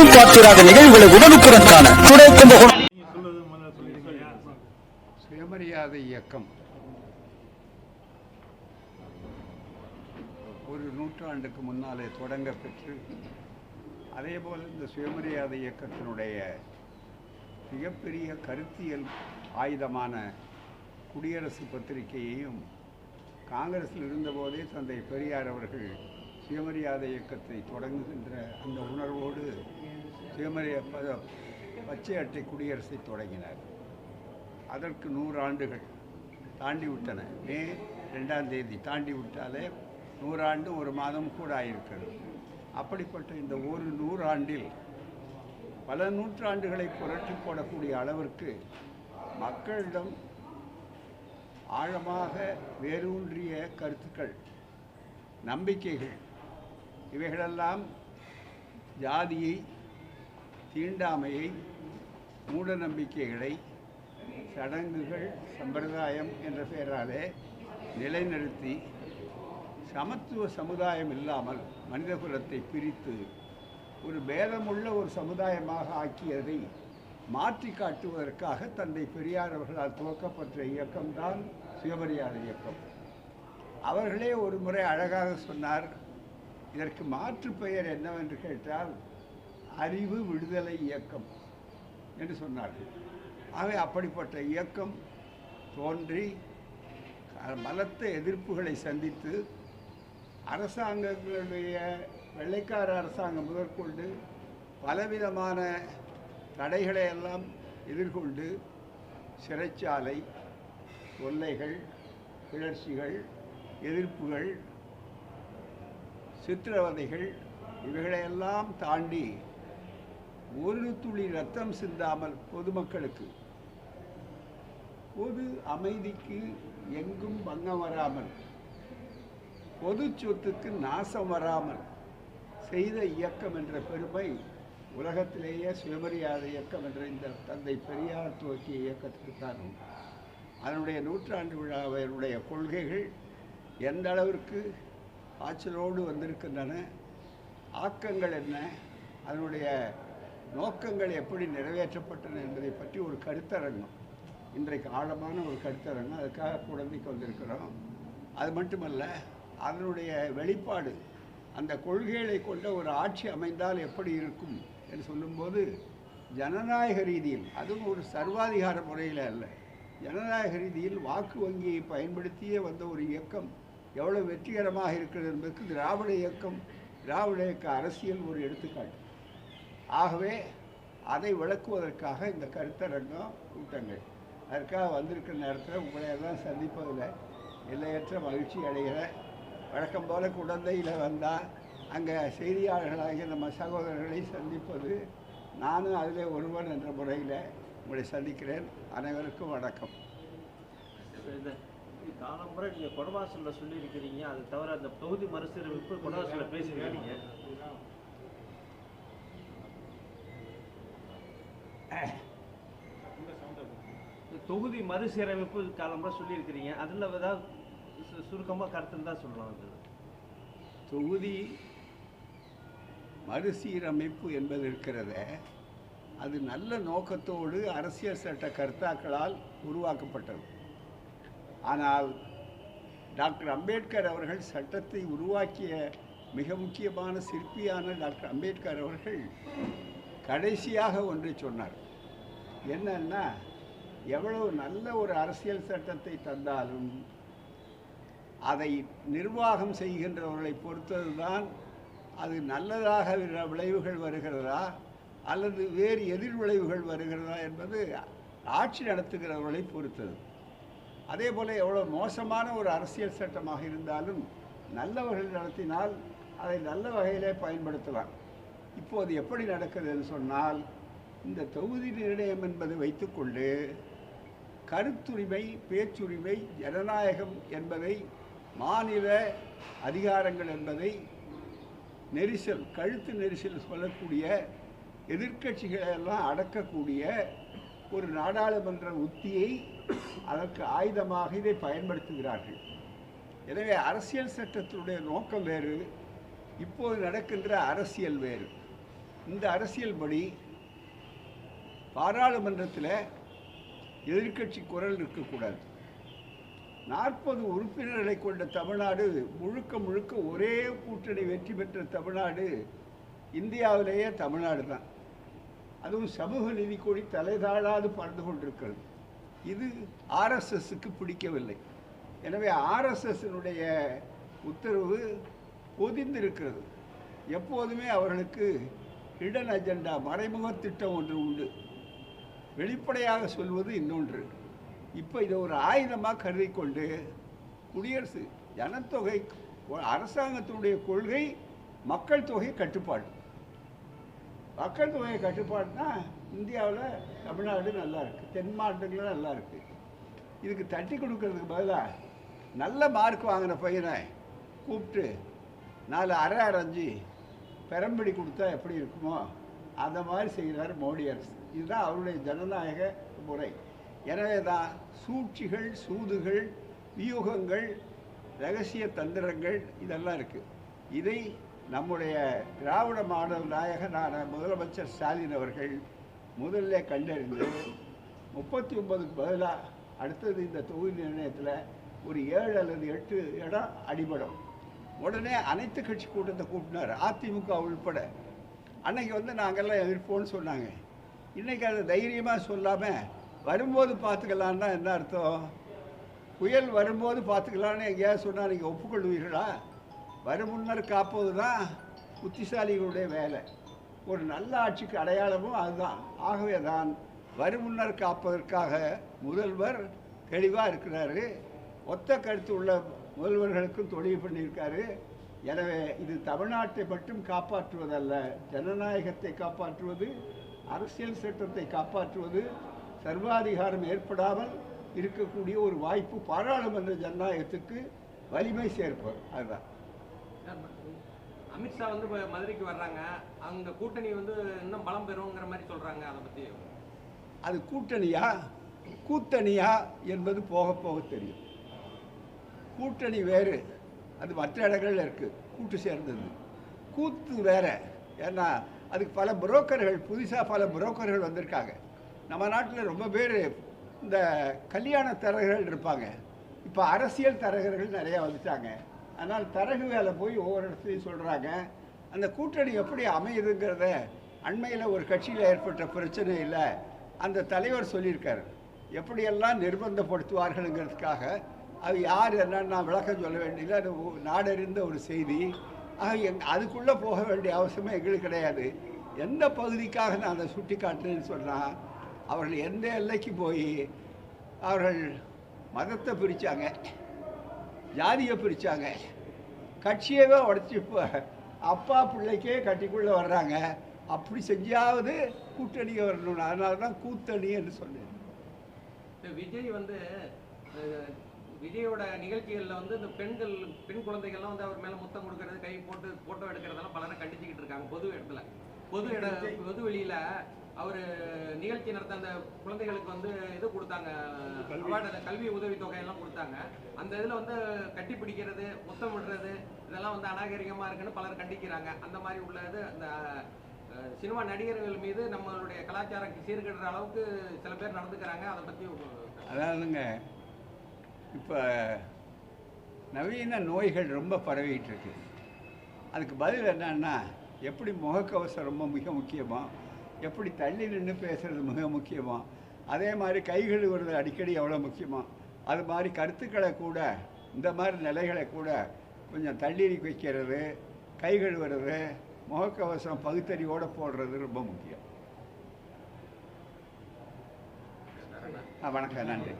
எங்கும் பார்த்திராத நிகழ்வுகளை உடனுக்குடன் காண துணை கும்பகோணம் சுயமரியாதை இயக்கம். ஒரு நூற்றாண்டுக்கு முன்னாலே தொடங்க பெற்று அதேபோல் இந்த சுயமரியாதை இயக்கத்தினுடைய மிகப்பெரிய கருத்தியல் ஆயுதமான குடியரசு பத்திரிகையையும் காங்கிரஸில் இருந்தபோதே தந்தை பெரியார் அவர்கள் சுயமரியாதை இயக்கத்தை தொடங்குகின்ற அந்த உணர்வோடு சுயமரிய பச்சை அட்டை குடியரசை தொடங்கினார். அதற்கு நூறு ஆண்டுகள் தாண்டி விட்டன. மே ரெண்டாம் தேதி தாண்டி விட்டாலே நூறாண்டு ஒரு மாதம் கூட ஆயிருக்கிறது. அப்படிப்பட்ட இந்த ஒரு நூறாண்டில் பல நூற்றாண்டுகளை புரட்டி போடக்கூடிய அளவிற்கு மக்களிடம் ஆழமாக வேரூன்றிய கருத்துக்கள் நம்பிக்கைகள் இவைகளெல்லாம் ஜாதியை தீண்டாமையை மூட நம்பிக்கைகளை சடங்குகள் சம்பிரதாயம் என்ற பெயராலே நிலைநிறுத்தி சமத்துவ சமுதாயம் இல்லாமல் மனிதகுலத்தை பிரித்து ஒரு பேதமுள்ள ஒரு சமுதாயமாக ஆக்கியதை மாற்றி காட்டுவதற்காக தந்தை பெரியார் அவர்களால் துவக்கப்பட்ட இயக்கம்தான் சுயமரியாதை இயக்கம். அவர்களே ஒரு முறை அழகாக சொன்னார் இதற்கு மாற்று பெயர் என்னவென்று கேட்டால் அறிவு விடுதலை இயக்கம் என்று சொன்னார்கள். ஆகவே அப்படிப்பட்ட இயக்கம் தோன்றி பலத்த எதிர்ப்புகளை சந்தித்து அரசாங்கங்களுடைய வெள்ளைக்கார அரசாங்கம் முதற்கொண்டு பலவிதமான தடைகளை எல்லாம் எதிர்கொண்டு சிறைச்சாலை தொல்லைகள் கிளர்ச்சிகள் எதிர்ப்புகள் சித்திரவதைகள் இவைகளையெல்லாம் தாண்டி ஒரு துளி ரத்தம் சிந்தாமல் பொதுமக்களுக்கு பொது அமைதிக்கு எங்கும் பங்கம் வராமல் பொது சொத்துக்கு நாசம் வராமல் செய்த இயக்கம் என்ற பெருமை உலகத்திலேயே சுயமரியாதை இயக்கம் என்ற இந்த தந்தை பெரியார் துவக்கிய இயக்கத்துக்கு தான் அதனுடைய நூற்றாண்டு விழாவினுடைய கொள்கைகள் எந்த அளவிற்கு ஆற்றலோடு வந்திருக்கின்றன. ஆக்கங்கள் என்ன? அதனுடைய நோக்கங்கள் எப்படி நிறைவேற்றப்பட்டன என்பதை பற்றி ஒரு கருத்தரங்கம். இன்றைக்கு ஆழமான ஒரு கருத்தரங்கம். அதுக்காக குழந்தைக்கு வந்திருக்கிறோம் அது மட்டுமல்ல அதனுடைய வெளிப்பாடு அந்த கொள்கைகளை கொண்ட ஒரு ஆட்சி அமைந்தால் எப்படி இருக்கும் என்று சொல்லும்போது ஜனநாயக ரீதியில் அதுவும் ஒரு சர்வாதிகார முறையில் அல்ல. ஜனநாயக ரீதியில் வாக்கு வங்கியை பயன்படுத்தியே வந்த ஒரு இயக்கம் எவ்வளவு வெற்றிகரமாக இருக்கிறது என்பதற்கு திராவிட இயக்கம் திராவிட இயக்க அரசியல் ஒரு எடுத்துக்காட்டு. ஆகவே அதை விளக்குவதற்காக இந்த கருத்தரங்கம் கூட்டங்கள். அதற்காக வந்திருக்கிற நேரத்தில் உங்களை எல்லாம் சந்திப்பதில் எல்லையற்ற மகிழ்ச்சி அடைகிற வழக்கம் போல குழந்தையில் வந்தால் அங்கே செய்தியாளர்களாகிய நம்ம சகோதரர்களை சந்திப்பது நானும் அதில் ஒருவன் என்ற முறையில் உங்களை சந்திக்கிறேன். அனைவருக்கும் வணக்கம். காலம்புரை நீங்கள் கொடவாசலில் சொல்லியிருக்கிறீங்க. அது தவிர அந்த தொகுதி மறுசீரமைப்பு கொடவாசலில் பேசியிருக்கீங்க. தொகுதி மறுசீரமைப்பு காலம்புரை சொல்லியிருக்கிறீங்க. அதில் ஏதாவது சுருக்கமாக கருத்துன்னு தான் சொல்லலாம் அது. தொகுதி மறுசீரமைப்பு என்பது இருக்கிறத அது நல்ல நோக்கத்தோடு அரசியல் சட்ட கர்த்தாக்களால் உருவாக்கப்பட்டது. ஆனால் டாக்டர் அம்பேத்கர் அவர்கள் சட்டத்தை உருவாக்கிய மிக முக்கியமான சிற்பியான டாக்டர் அம்பேத்கர் அவர்கள் கடைசியாக ஒன்றை சொன்னார். என்னன்னா எவ்வளவு நல்ல ஒரு அரசியல் சட்டத்தை தந்தாலும் அதை நிர்வாகம் செய்கின்றவர்களை பொறுத்ததுதான் அது நல்லதாக விளைவுகள் வருகிறதா அல்லது வேறு எதிர் விளைவுகள் வருகிறதா என்பது ஆட்சி நடத்துகிறவர்களை பொறுத்தது. அதே போல் எவ்வளோ மோசமான ஒரு அரசியல் சட்டமாக இருந்தாலும் நல்லவர்கள் நடத்தினால் அதை நல்ல வகையிலே பயன்படுத்தலாம். இப்போது எப்படி நடக்கிறதுன்னு சொன்னால் இந்த தொகுதி நிர்ணயம் என்பதை வைத்துக்கொண்டு கருத்துரிமை பேச்சுரிமை ஜனநாயகம் என்பதை மாநில அதிகாரங்கள் என்பதை நெரிசல் கழுத்து நெரிசல் சொல்லக்கூடிய எதிர்க்கட்சிகளை எல்லாம் அடக்கக்கூடிய ஒரு நாடாளுமன்ற உத்தியை அதற்கு ஆயுதமாக இதை பயன்படுத்துகிறார்கள். எனவே அரசியல் சட்டத்தினுடைய நோக்கம் வேறு இப்போது நடக்கின்ற அரசியல் வேறு. இந்த அரசியல்படி பாராளுமன்றத்தில் எதிர்க்கட்சி குரல் இருக்கக்கூடாது நாற்பது உறுப்பினர்களை கொண்ட தமிழ்நாடு முழுக்க முழுக்க ஒரே கூட்டணி வெற்றி பெற்ற தமிழ்நாடு இந்தியாவிலேயே தமிழ்நாடு தான் அதுவும் சமூக நீதி கோடி தலைதாழாது பறந்து கொண்டிருக்கிறது. இது ஆர்எஸ்எஸ்க்கு பிடிக்கவில்லை. எனவே ஆர்எஸ்எஸ்னுடைய உத்தரவு பொதிந்திருக்கிறது. எப்போதுமே அவர்களுக்கு ஹிடன் அஜெண்டா மறைமுக திட்டம் ஒன்று உண்டு. வெளிப்படையாக சொல்வது இன்னொன்று. இப்போ இதை ஒரு ஆயுதமாக கருதி கொண்டு குடியரசு ஜனத்தொகை அரசாங்கத்தினுடைய கொள்கை மக்கள் தொகை கட்டுப்பாடு. மக்கள் தொகை கட்டுப்பாடுனா இந்தியாவில் தமிழ்நாடு நல்லா இருக்குது தென் மாவட்டங்களும் நல்லா இருக்குது இதுக்கு தட்டி கொடுக்கறதுக்கு பதிலாக நல்ல மார்க் வாங்கின பையனை கூப்பிட்டு நாலு அரை அரைஞ்சி பெரம்படி கொடுத்தா எப்படி இருக்குமோ அந்த மாதிரி செய்கிறார் மோடி அரசு. இதுதான் அவருடைய ஜனநாயக முறை. எனவே தான் சூழ்ச்சிகள் சூதுகள் வியூகங்கள் ரகசிய தந்திரங்கள் இதெல்லாம் இருக்குது இதை நம்முடைய திராவிட மாடல் நாயகனான முதலமைச்சர் ஸ்டாலின் அவர்கள் முதல்ல கண்டறிந்து முப்பத்தி ஒன்பதுக்கு பதிலாக அடுத்தது இந்த தொகுதி நிர்ணயத்தில் ஒரு ஏழு அல்லது எட்டு இடம் அடிபடும். உடனே அனைத்து கட்சி கூட்டத்தை கூட்டினார். அதிமுக உள்பட. அன்னைக்கு வந்து நாங்கள்லாம் எதிர்ப்போம்னு சொன்னாங்க. இன்னைக்கு அதை தைரியமாக சொல்லாமல் வரும்போது பார்த்துக்கலான்னா என்ன அர்த்தம்? புயல் வரும்போது பார்த்துக்கலான்னு எங்கேயாவது சொன்னால் நீங்கள் ஒப்புக்கொள்வீர்களா? வரும் முன்னர் காப்பது தான் புத்திசாலிகளுடைய வேலை. ஒரு நல்ல ஆட்சிக்கு அடையாளமும் அதுதான். ஆகவே தான் வருமுன்னர் காப்பதற்காக முதல்வர் தெளிவாக இருக்கிறாரு. ஒத்த கருத்து உள்ள முதல்வர்களுக்கும் தொழில் பண்ணியிருக்காரு. எனவே இது தமிழ்நாட்டை மட்டும் காப்பாற்றுவதல்ல ஜனநாயகத்தை காப்பாற்றுவது அரசியல் சட்டத்தை காப்பாற்றுவது சர்வாதிகாரம் ஏற்படாமல் இருக்கக்கூடிய ஒரு வாய்ப்பு பாராளுமன்ற ஜனநாயகத்துக்கு வலிமை சேர்ப்பது. அதுதான். அமித்ஷா வந்து இப்போ மதுரைக்கு வர்றாங்க. அந்த கூட்டணி வந்து இன்னும் பலம் பெறுங்கிற மாதிரி சொல்கிறாங்க அதை பற்றி அது கூட்டணியா? கூட்டணியா என்பது போக போக தெரியும். கூட்டணி வேறு. அது மற்ற இடங்களில் இருக்குது கூட்டு சேர்ந்தது. கூத்து வேறு. ஏன்னா அதுக்கு பல புரோக்கர்கள் புதுசாக பல புரோக்கர்கள் வந்திருக்காங்க. நம்ம நாட்டில் ரொம்ப பேர் இந்த கல்யாண தரகர்கள் இருப்பாங்க. இப்போ அரசியல் தரகர்கள் நிறையா வந்துட்டாங்க. அதனால் தரகு வேலை போய் ஒவ்வொரு இடத்துலையும் சொல்கிறாங்க அந்த கூட்டணி எப்படி அமையுதுங்கிறத அண்மையில் ஒரு கட்சியில் ஏற்பட்ட பிரச்சனை இல்லை அந்த தலைவர் சொல்லியிருக்காரு. எப்படியெல்லாம் நிர்பந்தப்படுத்துவார்களுங்கிறதுக்காக அது யார் என்னன்னு நான் விளக்கம் சொல்ல வேண்டியது அது நாடறிந்த ஒரு செய்தி. ஆக எங் அதுக்குள்ளே போக வேண்டிய அவசியமே எங்களுக்கு கிடையாது. எந்த பகுதிக்காக நான் அதை சுட்டி காட்டுறேன்னு சொன்னால் அவர்கள் எந்த எல்லைக்கு போய் அவர்கள் மதத்தை பிரித்தாங்க ஜாதியை பிரித்தாங்க கட்சியவே உடச்சி இப்போ அப்பா பிள்ளைக்கே கட்டிக்குள்ளே வர்றாங்க. அப்படி செஞ்சாவது கூட்டணிக்கு வரணும் அதனால தான் கூத்தணி என்று சொன்னேன். விஜய் வந்து விஜயோட நிகழ்ச்சிகள்ல வந்து இந்த பெண்கள் பெண் குழந்தைகள்லாம் வந்து அவர் மேல முத்தம் கொடுக்கறது கை போட்டு போட்டோ எடுக்கிறதெல்லாம் பலரும் கண்டிச்சுக்கிட்டு இருக்காங்க. பொது இடத்துல. பொது இட பொது வெளியில அவர் நிகழ்ச்சி நடத்த அந்த குழந்தைகளுக்கு வந்து இது கொடுத்தாங்க. அவார்டு அந்த கல்வி உதவித்தொகை எல்லாம் கொடுத்தாங்க. அந்த இதில் வந்து கட்டி பிடிக்கிறது முத்தம் விடுறது இதெல்லாம் வந்து அநாகரிகமாக இருக்குன்னு பலர் கண்டிக்கிறாங்க. அந்த மாதிரி உள்ளது அந்த சினிமா நடிகர்கள் மீது நம்மளுடைய கலாச்சாரம் சீர்கிடுற அளவுக்கு சில பேர் நடந்துக்கிறாங்க. அதை பற்றி அதாவதுங்க இப்போ நவீன நோய்கள் ரொம்ப பரவிட்டு இருக்கு. அதுக்கு பதில் என்னன்னா எப்படி முகக்கவசம் ரொம்ப மிக முக்கியமாக எப்படி தள்ளி நின்று பேசுறது மிக முக்கியமோ? அதே மாதிரி கை கழுவுறது அடிக்கடி எவ்வளோ முக்கியமோ? அது மாதிரி கருத்துக்களை கூட இந்த மாதிரி நிலைகளை கூட கொஞ்சம் தள்ளி வைக்கிறது கை கழுவுறது முகக்கவசம் பகுத்தறிவோடு போடுறது ரொம்ப முக்கியம். வணக்கம் நன்றி.